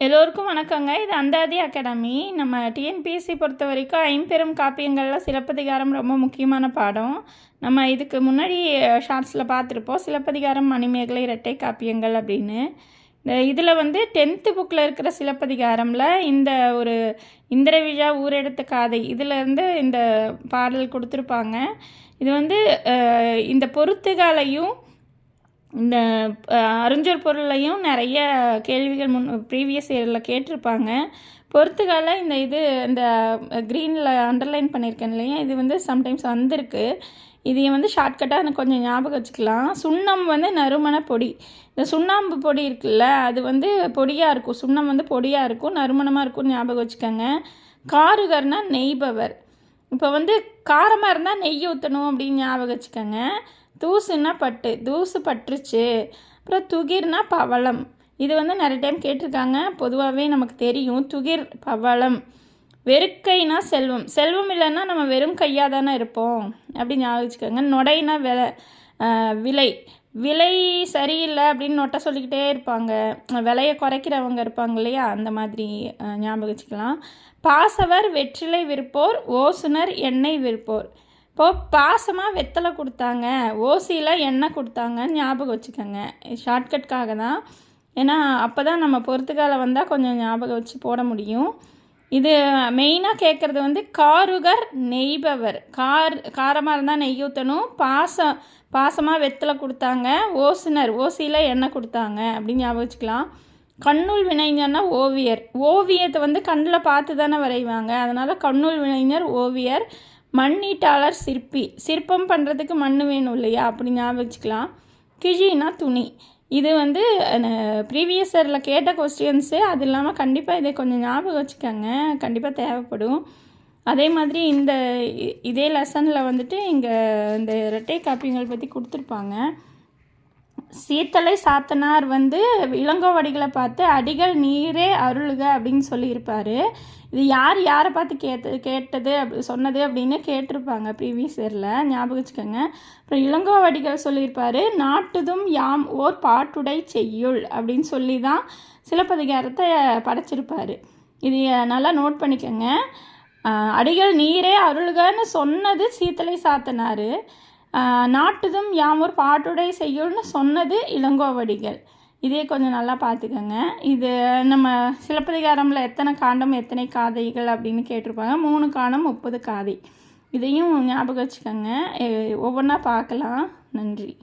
எல்லோருக்கும் வணக்கங்க. இது அந்தாதி அகாடமி. நம்ம டிஎன்பிஎஸ்சி பொறுத்த வரைக்கும் ஐம்பெரும் காப்பியங்களில் சிலப்பதிகாரம் ரொம்ப முக்கியமான பாடம். நம்ம இதுக்கு முன்னாடி ஷார்ட்ஸில் பார்த்துருப்போம். சிலப்பதிகாரம் மணிமேகலை இரட்டை காப்பியங்கள் அப்படின்னு. இந்த இதில் வந்து டென்த்து புக்கில் இருக்கிற சிலப்பதிகாரமில் இந்த ஒரு இந்திர விழா ஊரெடுத்த காதை இதிலேருந்து இந்த பாடல் கொடுத்துருப்பாங்க. இது வந்து இந்த பொருத்துகாலையும் இந்த அறிஞர் பொருளையும் நிறைய கேள்விகள் முன் ப்ரீவியஸ் இயரில் கேட்டிருப்பாங்க. பொறுத்துக்கால இந்த இது இந்த க்ரீனில் அண்டர்லைன் பண்ணியிருக்கேன் இல்லையா? இது வந்து சம்டைம்ஸ் வந்திருக்கு. இதையை வந்து ஷார்ட்கட்டாக எனக்கு கொஞ்சம் ஞாபகம் வச்சுக்கலாம். சுண்ணம் வந்து நறுமண பொடி. இந்த சுண்ணாம்பு பொடி இருக்குல்ல அது வந்து பொடியாக இருக்கும். சுண்ணம் வந்து பொடியாக இருக்கும் நறுமணமாக இருக்கும் ஞாபகம் வச்சுக்கோங்க. காருகர்னால் நெய்பவர். இப்போ வந்து காரமாக இருந்தால் நெய் ஊற்றணும் அப்படின்னு ஞாபகம் வச்சுக்கோங்க. தூசுன்னா பட்டு தூசு பட்டுருச்சு. அப்புறம் துகிர்னா பவளம். இது வந்து நிறைய டைம் கேட்டிருக்காங்க. பொதுவாகவே நமக்கு தெரியும். துகிர் பவளம். வெறுக்கைனா செல்வம். செல்வம் இல்லைன்னா நம்ம வெறும் கையாக தானே இருப்போம். அப்படி ஞாபகம் வச்சுக்கோங்க நொடைனா விலை விலை. விலை சரியில்லை அப்படின்னு நொட்டை சொல்லிக்கிட்டே இருப்பாங்க. விலையை குறைக்கிறவங்க இருப்பாங்க இல்லையா? அந்த மாதிரி ஞாபகம் வச்சுக்கலாம் பாசவர் வெற்றிலை விற்போர் ஓசுனர் எண்ணெய் விற்போர். இப்போது பாசமாக வெத்தலை கொடுத்தாங்க. ஓசியில் எண்ணெய் கொடுத்தாங்கன்னு ஞாபகம் வச்சுக்கோங்க. ஷார்ட்கட்காக தான். ஏன்னா அப்போ தான் நம்ம பொறுத்துக்கால வந்தால் கொஞ்சம் ஞாபகம் வச்சு போட முடியும். இது மெயினாக கேட்குறது வந்து காருகர் நெய்பவர். கார் காரமாக இருந்தால் நெய் ஊற்றணும் பாசம் பாசமாக வெத்தலை கொடுத்தாங்க. ஓசுனர் ஓசியில் எண்ணெய் கொடுத்தாங்க அப்படின்னு ஞாபகம் வச்சுக்கலாம். கண்ணுள் வினைஞர்னா ஓவியர். ஓவியத்தை வந்து கண்ணில் பார்த்து தானே வரைவாங்க. அதனால் கண்ணுள் வினைஞர் ஓவியர் மண்ணீட்டாளர் சிற்பி. சிற்பம் பண்ணுறதுக்கு மண் வேணும் இல்லையா? அப்படி ஞாபகம் வச்சுக்கலாம். கிழினா துணி. இது வந்து ப்ரீவியஸ் இயரில் கேட்ட கொஸ்டின்ஸு அது இல்லாமல் கண்டிப்பாக இதை கொஞ்சம் ஞாபகம் வச்சுக்கோங்க. கண்டிப்பாக தேவைப்படும். அதே மாதிரி இந்த இதே லெசனில் வந்துட்டு இங்கே இந்த ரெட்டை காப்பிங்கள் பற்றி கொடுத்துருப்பாங்க. சீத்தலை சாத்தனார் வந்து இளங்கோவடிகளை பார்த்து அடிகள் நீரே அருளுக அப்படின்னு சொல்லியிருப்பார். இது யார் யாரை பார்த்து கேட்டு கேட்டது அப்படி சொன்னது அப்படின்னு கேட்டிருப்பாங்க ப்ரீவியஸ் இயரில் ஞாபகம் வச்சுக்கோங்க. அப்புறம் இளங்கோவடிகள் சொல்லியிருப்பார் நாட்டுதும் யாம் ஓர் பாட்டுடை செய்யுள் அப்படின்னு சொல்லி தான் சிலப்பதிகாரத்தை படைச்சிருப்பார். இது நல்லா நோட் பண்ணிக்கோங்க. அடிகள் நீரே அருளுகன்னு சொன்னது சீத்தலை சாத்தனார். நாட்டுதும் யாமூர் பாட்டுடை செய்யுள்னு சொன்னது இளங்கோவடிகள். இதே கொஞ்சம் நல்லா பார்த்துக்கோங்க. இது நம்ம சிலப்பதிகாரமில் எத்தனை காண்டம் எத்தனை காதைகள் அப்படின்னு கேட்டிருப்பாங்க. மூணு காண்டம் முப்பது காதை. இதையும் ஞாபகம் வச்சுக்கோங்க. ஒவ்வொன்றா பார்க்கலாம். நன்றி.